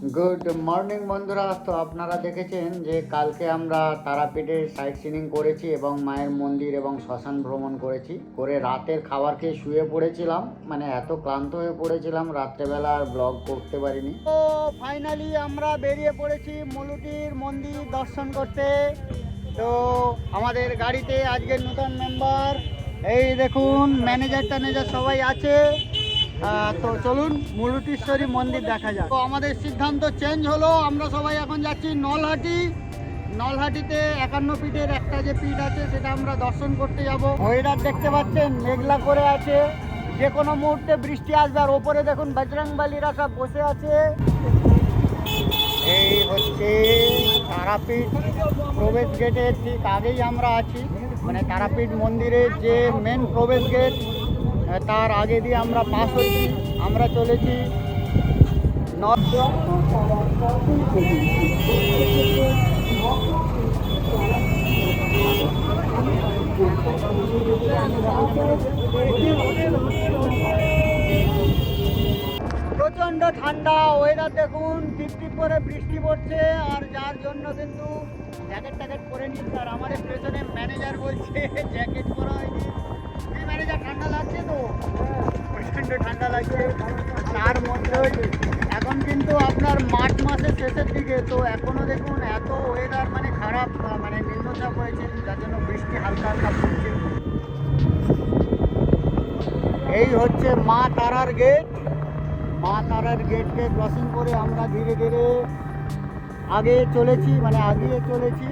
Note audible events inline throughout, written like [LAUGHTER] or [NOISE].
Good morning বন্ধুরা। তো আপনারা দেখেছেন যে কালকে আমরা তারাপীঠের সাইট সিনিং করেছি এবং মায়ের মন্দির এবং শ্মশান ভ্রমণ করেছি। করে রাতের খাবার খেয়ে শুয়ে পড়েছিলাম। মানে এত ক্লান্ত হয়ে পড়েছিলাম, রাত্রেবেলা আর ব্লগ করতে পারিনি। তো ফাইনালি আমরা বেরিয়ে পড়েছি মলুটির মন্দির দর্শন করতে। তো আমাদের গাড়িতে আজকের নতুন মেম্বার এই দেখুন ম্যানেজার ট্যানেজার সবাই আছে। তো চলুন মুরুটিশ্বরী মন্দির দেখা যাক। তো আমাদের সিদ্ধান্ত চেঞ্জ হলো, আমরা সবাই এখন যাচ্ছি নলহাটি। নলহাটিতে একান্ন পিঠের একটা যে পিঠ আছে, সেটা আমরা দর্শন করতে যাব। ওয়েদার দেখতে পাচ্ছেন, মেঘলা করে আছে। যে কোনো মুহূর্তে বৃষ্টি আসবে, আর ওপরে দেখুন বজরংবালিরা সব বসে আছে। এই হচ্ছে তারাপীঠ প্রবেশ গেটের ঠিক আগেই আমরা আছি। মানে তারাপীঠ মন্দিরের যে মেন প্রবেশ গেট তার আগে দিয়ে আমরা পাস হয়েছি আমরা চলেছি নর্থ প্রচণ্ড ঠান্ডা ওয়েদার দেখুন টিপ টিপ করে বৃষ্টি পড়ছে, আর যার জন্য কিন্তু জ্যাকেট ট্যাকেট পরে নিচ্ছে, আর আমাদের পেছনে ম্যানেজার বলছে [LAUGHS] জ্যাকেট পরা হয়নি। ঠান্ডা লাগছে তো? প্রচণ্ড ঠান্ডা লাগছে। তার মধ্যে এখন কিন্তু আপনার মার্চ মাসের শেষের দিকে তো এখনও দেখুন এত ওয়েদার মানে খারাপ মানে নিম্নচাপ হয়েছে যার জন্য বৃষ্টি হালকা হালকা পড়ছে। এই হচ্ছে মা তারার গেট মা তারার গেটকে ক্রসিং করে আমরা ধীরে ধীরে আগে চলেছি মানে আগিয়ে চলেছি।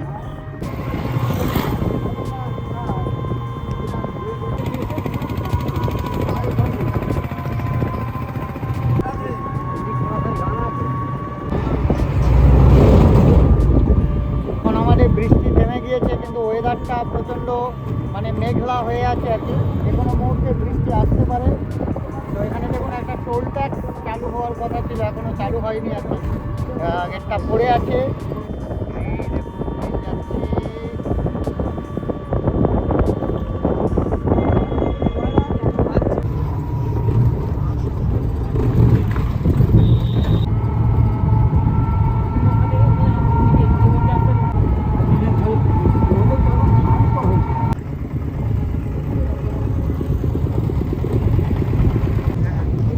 প্রচণ্ড মানে মেঘলা হয়ে আছে আর কি। যে কোনো মুহূর্তে বৃষ্টি আসতে পারে। তো এখানে দেখুন একটা টোল ট্যাক্স চালু হওয়ার কথা ছিল এখনও চালু হয়নি আর কি। গেটটা পড়ে আছে এই দেখুন, এই যাচ্ছি।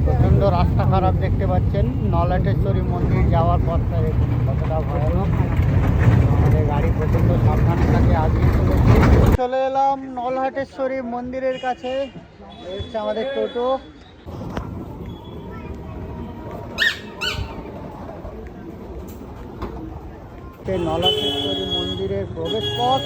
প্রচণ্ড রাস্তা খারাপ দেখতে পাচ্ছেন নলাটেশ্বরী মন্দির যাওয়ার পথটা দেখুন, কতটা ভয়ানক। আমাদের গাড়ি প্রচণ্ড সাবধানে থাকে চলেছি। চলে এলাম নলহাটেশ্বরী মন্দিরের কাছে হচ্ছে আমাদের টোটো। হচ্ছে নলাটেশ্বরী মন্দিরের প্রবেশ পথ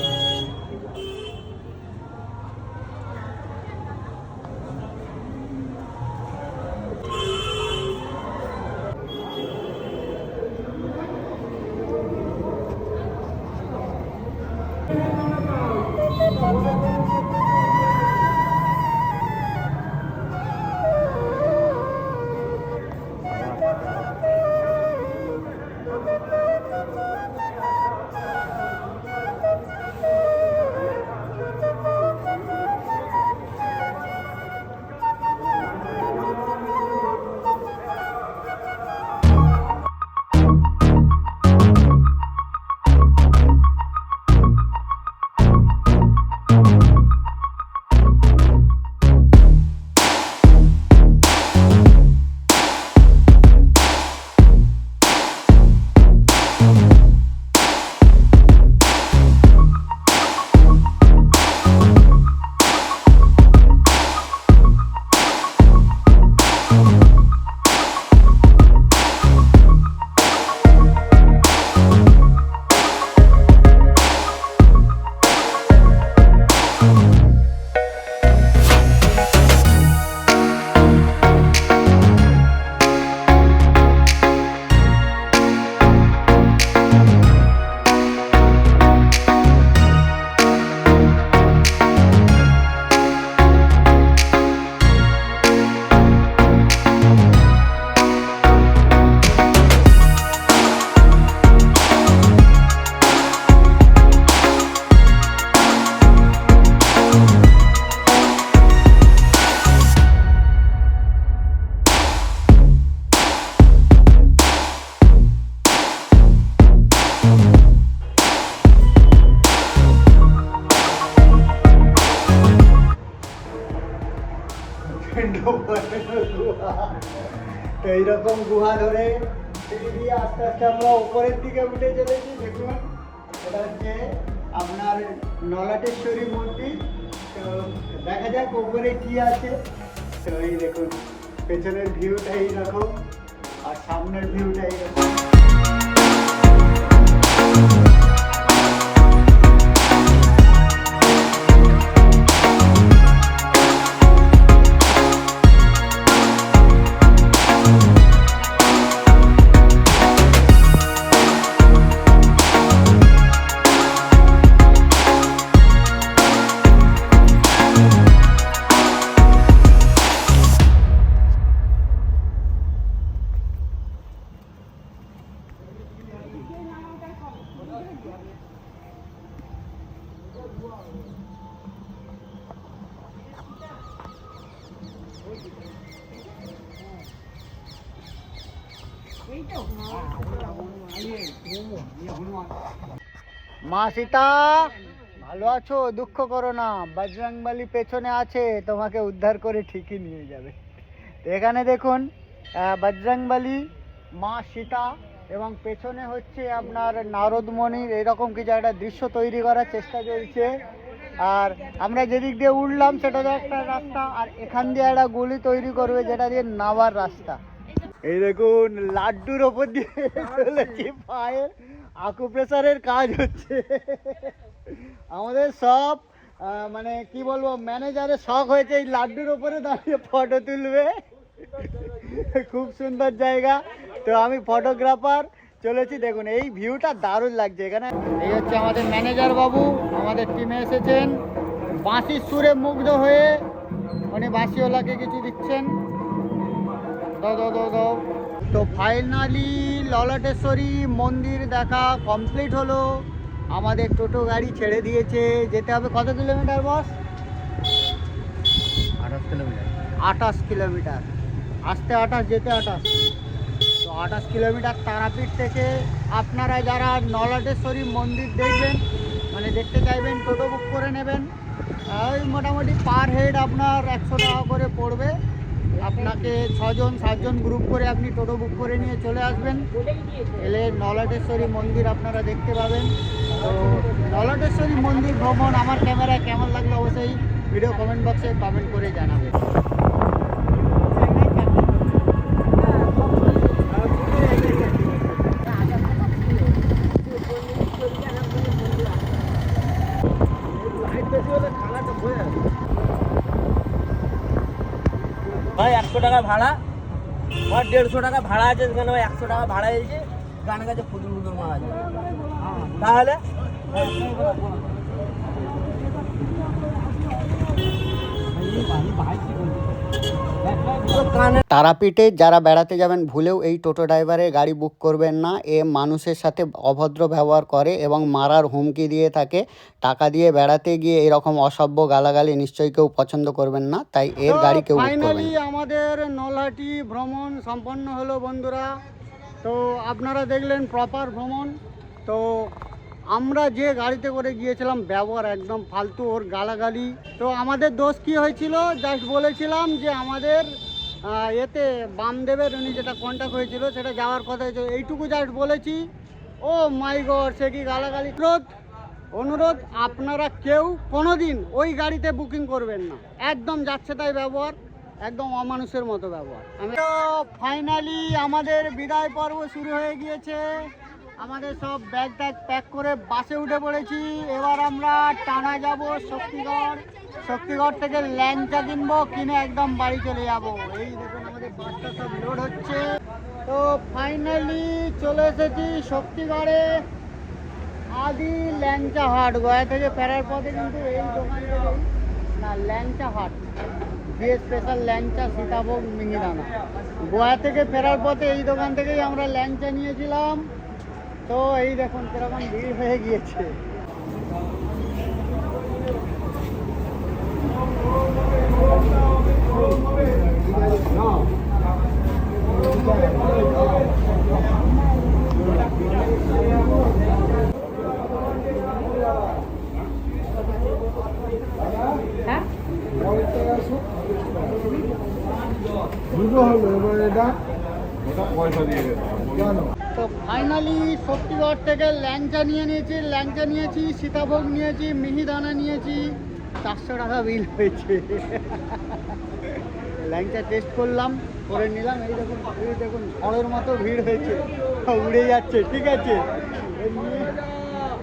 তো এইরকম গুহা ধরে সিঁড়ি দিয়ে আস্তে আস্তে আমরা উপরের দিকে উঠে চলেছি, দেখুন। এটা হচ্ছে আপনার নলাটেশ্বরী মন্দির। তো দেখা যাক ওপরে কি আছে। তো এই দেখুন, পেছনের ভিউটা এইরকম আর সামনের ভিউটা এইরকম। মা সীতা, ভালো আছো? দুঃখ করো না। বজরংবলী পেছনে আছে, তোমাকে উদ্ধার করে ঠিকই নিয়ে যাবে। এখানে দেখুন বজরংবলী, মা সীতা, এবং পেছনে হচ্ছে আপনার নারদমণির এরকম কিছু একটা দৃশ্য তৈরি করার চেষ্টা চলছে। আর আমরা যেদিক দিয়ে উঠলাম, সেটা তো একটা রাস্তা, আর এখান দিয়ে একটা গলি তৈরি করবে, যেটা দিয়ে নামার রাস্তা। এই দেখুন লাড্ডুর ওপর দিয়ে চলেছি পায়ের আকুপ্রেসারের কাজ হচ্ছে। আমাদের সব মানে কি বলব ম্যানেজারের শখ হয়েছে এই লাড্ডুর ওপরে দাঁড়িয়ে ফটো তুলবে। খুব সুন্দর জায়গা। তো আমি ফটোগ্রাফার চলেছি। দেখুন এই ভিউটা দারুণ লাগছে। এখানে এই হচ্ছে আমাদের ম্যানেজার বাবু আমাদের টিমে এসেছেন। বাঁশির সুরে মুগ্ধ হয়ে উনি বাঁশিওয়ালাকে কিছু দিচ্ছেন। দাও দাও দাও দাও। তো ফাইনালি ললাটেশ্বরী মন্দির দেখা কমপ্লিট হলো। আমাদের টোটো গাড়ি ছেড়ে দিয়েছে। যেতে হবে কত কিলোমিটার বস আঠাশ কিলোমিটার। আঠাশ কিলোমিটার। আসতে আঠাশ যেতে আঠাশ। তো আঠাশ কিলোমিটার তারাপীঠ থেকে আপনারা যারা নলাটেশ্বরী মন্দির দেখবেন মানে দেখতে চাইবেন টোটো বুক করে নেবেন ওই মোটামুটি পার হেড আপনার একশো টাকা করে পড়বে। আপনাকে ছজন, সাতজন গ্রুপ করে আপনি টোটো বুক করে নিয়ে চলে আসবেন। এলে নলাটেশ্বরী মন্দির আপনারা দেখতে পাবেন। তো নলাটেশ্বরী মন্দির ভ্রমণ আমার ক্যামেরায় কেমন লাগল অবশ্যই ভিডিও কমেন্ট বক্সে কমেন্ট করে জানাবেন। ভাড়া। আমার দেড়শো টাকা ভাড়া আছে, সেখানে একশো টাকা ভাড়া এসেছে গান গাছে ফুটুর ফুটুর মারা যায়। তাহলে? তো কানে তারাপীঠে যারা বেড়াতে যাবেন ভুলেও এই টোটো ড্রাইভারের গাড়ি বুক করবেন না। এ মানুষের সাথে অভদ্র ব্যবহার করে এবং মারার হুমকি দিয়ে থাকে। টাকা দিয়ে বেড়াতে গিয়ে এরকম অসভ্য গালাগালি নিশ্চয়ই কেউ পছন্দ করবেন না তাই এর গাড়ি কেউ আমাদের নলহাটি ভ্রমণ সম্পন্ন হলো বন্ধুরা। তো আপনারা দেখলেন প্রপার ভ্রমণ। তো আমরা যে গাড়িতে করে গিয়েছিলাম, ব্যবহার একদম ফালতু ওর গালাগালি। তো আমাদের দোষ কি হয়েছিল? জাস্ট বলেছিলাম যে আমাদের এতে বামদেবের উনি যেটা কন্ট্যাক্ট হয়েছিল, সেটা যাওয়ার কথা হয়েছে। এইটুকু জাস্ট বলেছি। ও মাই গড সে কি গালাগালি? অনুরোধ অনুরোধ, আপনারা কেউ কোনোদিন ওই গাড়িতে বুকিং করবেন না। একদম যাচ্ছে তাই ব্যবহার, একদম অমানুষের মতো ব্যবহার। আমি ফাইনালি আমাদের বিদায় পর্ব শুরু হয়ে গিয়েছে। আমাদের সব ব্যাগ ট্যাগ প্যাক করে বাসে উঠে পড়েছি। এবার আমরা টানা যাব শক্তিগড়। শক্তিগড় থেকে ল্যাংচা কিনবো, কিনে একদম বাড়ি চলে যাব। এই দেখুন আমাদের বাসটা সব লোড হচ্ছে। তো ফাইনালি চলে এসেছি শক্তিগড়ে। আদি ল্যাংচা হাট, গয়া থেকে ফেরার পথে কিন্তু এই দোকান না, ল্যাংচা হাট। যে স্পেশাল ল্যাংচা সীতাভোগ মিহিদানা। গোয়া থেকে ফেরার পথে এই দোকান থেকেই আমরা ল্যাংচা নিয়েছিলাম। তো এই দেখুন কীরকম ভিড় হয়ে গিয়েছে। দুটো হলো এবার এটা তো ফাইনালি শক্তিগড় থেকে ল্যাংচা নিয়ে নিয়েছি, ল্যাংচা নিয়েছি, সীতাভোগ নিয়েছি, মিহিদানা নিয়েছি, চারশো টাকা বিল হয়েছে। ল্যাংচা টেস্ট করলাম, করে নিলাম, এই দেখুন এই দেখুন, ঝড়ের মতো ভিড় হয়েছে। উড়ে যাচ্ছে, ঠিক আছে?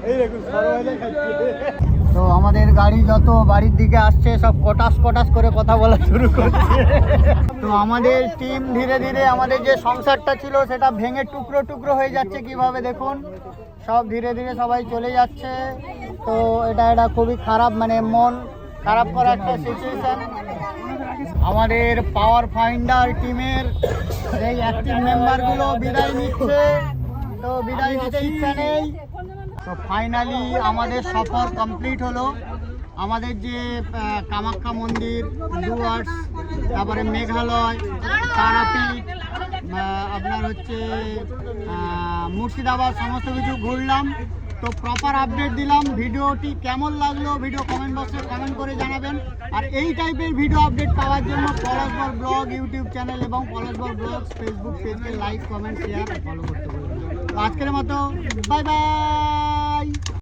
এই দেখুন সরবাজে খাচ্ছে। তো আমাদের গাড়ি যত বাড়ির দিকে আসছে, সব কটাস কটাস করে কথা বলা শুরু করছে। তো আমাদের টিম ধীরে ধীরে আমাদের যে সংসারটা ছিল, সেটা ভেঙে টুকরো টুকরো হয়ে যাচ্ছে কীভাবে দেখুন? সব ধীরে ধীরে সবাই চলে যাচ্ছে। তো এটা এটা খুবই খারাপ মানে মন খারাপ করা একটা সিচুয়েশন আমাদের পাওয়ার ফাইন্ডার টিমের এই অ্যাক্টিভ মেম্বারগুলো বিদায় নিচ্ছে। তো বিদায় নিতে ইচ্ছা নেই। তো ফাইনালি আমাদের সফর কমপ্লিট হলো। আমাদের যে কামাখ্যা মন্দির ডুয়ার্স তারপরে মেঘালয়, তারাপীঠ আপনার হচ্ছে মুর্শিদাবাদ, সমস্ত কিছু ঘুরলাম। তো প্রপার আপডেট দিলাম। ভিডিওটি কেমন লাগল ভিডিও কমেন্ট বক্সে কমেন্ট করে জানাবেন। আর এই টাইপের ভিডিও আপডেট পাওয়ার জন্য পলাশবর ব্লগ ইউটিউব চ্যানেল এবং পলাশবর ব্লগ ফেসবুক পেজকে লাইক কমেন্ট শেয়ার ফলো করতে বলবেন আজকের মতো বাই বাই